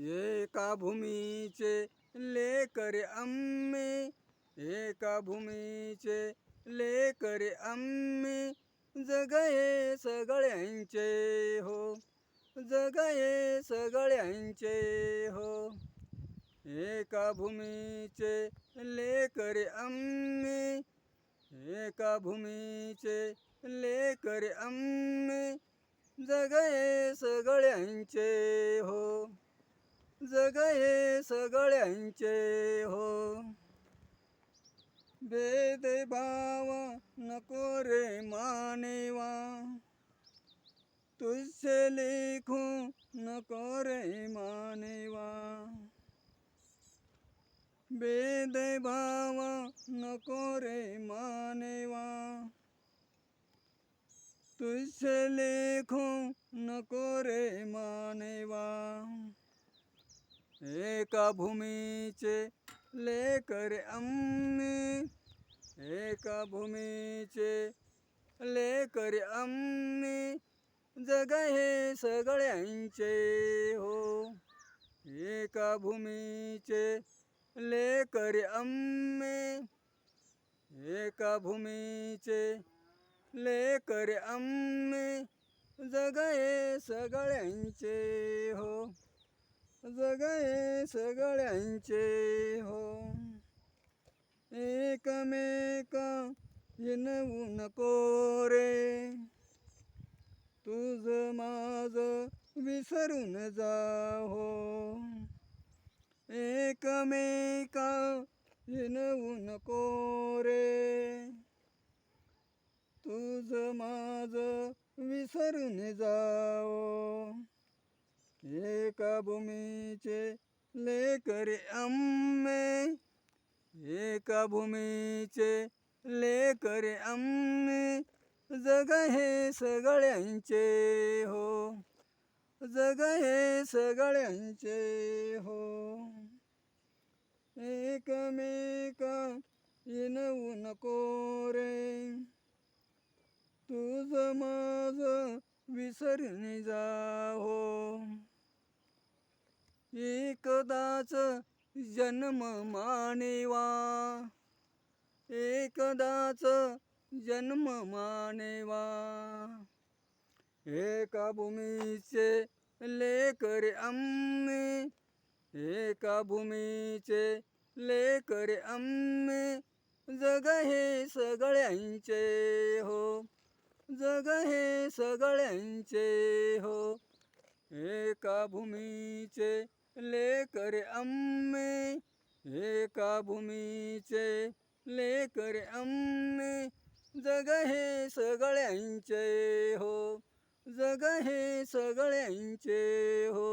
एका भूमीचे लेकर आम्ही एका भूमीचे लेकर आम्ही. जग हे सगळ्यांचे हो जग हे सगळ्यांचे हो. एका भूमीचे लेकर आम्ही एका भूमीचे लेकर आम्ही. जग हे सगळ्यांचे हो. सगळ्यांचे हो भेदभाव नको रे मानेवा तुझसे लिखू नको रे मानेवा भेदभाव नको रे मानेवा तुझसे लिखू नको रे मानेवा एका भूमीचे लेकर आम्ही. एका भूमीचे लेकर आम्ही. जग हे सगळ्यांचे हो. एका भूमीचे लेकर आम्ही. एका भूमीचे लेकर आम्ही. जग हे सगळ्यांचे हो. जग हे सगळ्यांचे हो. एकमेक येणवू नको रे. तुझ माझ विसरून जा हो एकमेका येणवू नको रे. तुझ माझ विसरून जाओ एका भूमीचे लेकरे अम्मे. एका भूमीचे लेकरे अम्मे. जग हे सगळ्यांचे हो. जग हे सगळ्यांचे हो. एकमेक येणवू नको रे. तुझ माझ विसरणी जाहो एकदाच जन्म मानेवा. एकदाच जन्म मानेवा. एका भूमीचे लेकर अम्मे एका भूमीचे लेकर अम्मे जग हे सगळ्यांचे हो. जग हे सगळ्यांचे हो. एका भूमीचे लेकर अम्मे एका भूमीचे लेकर अम्मे जग हे सगळ्यांचे हो. जग हे सगळ्यांचे हो.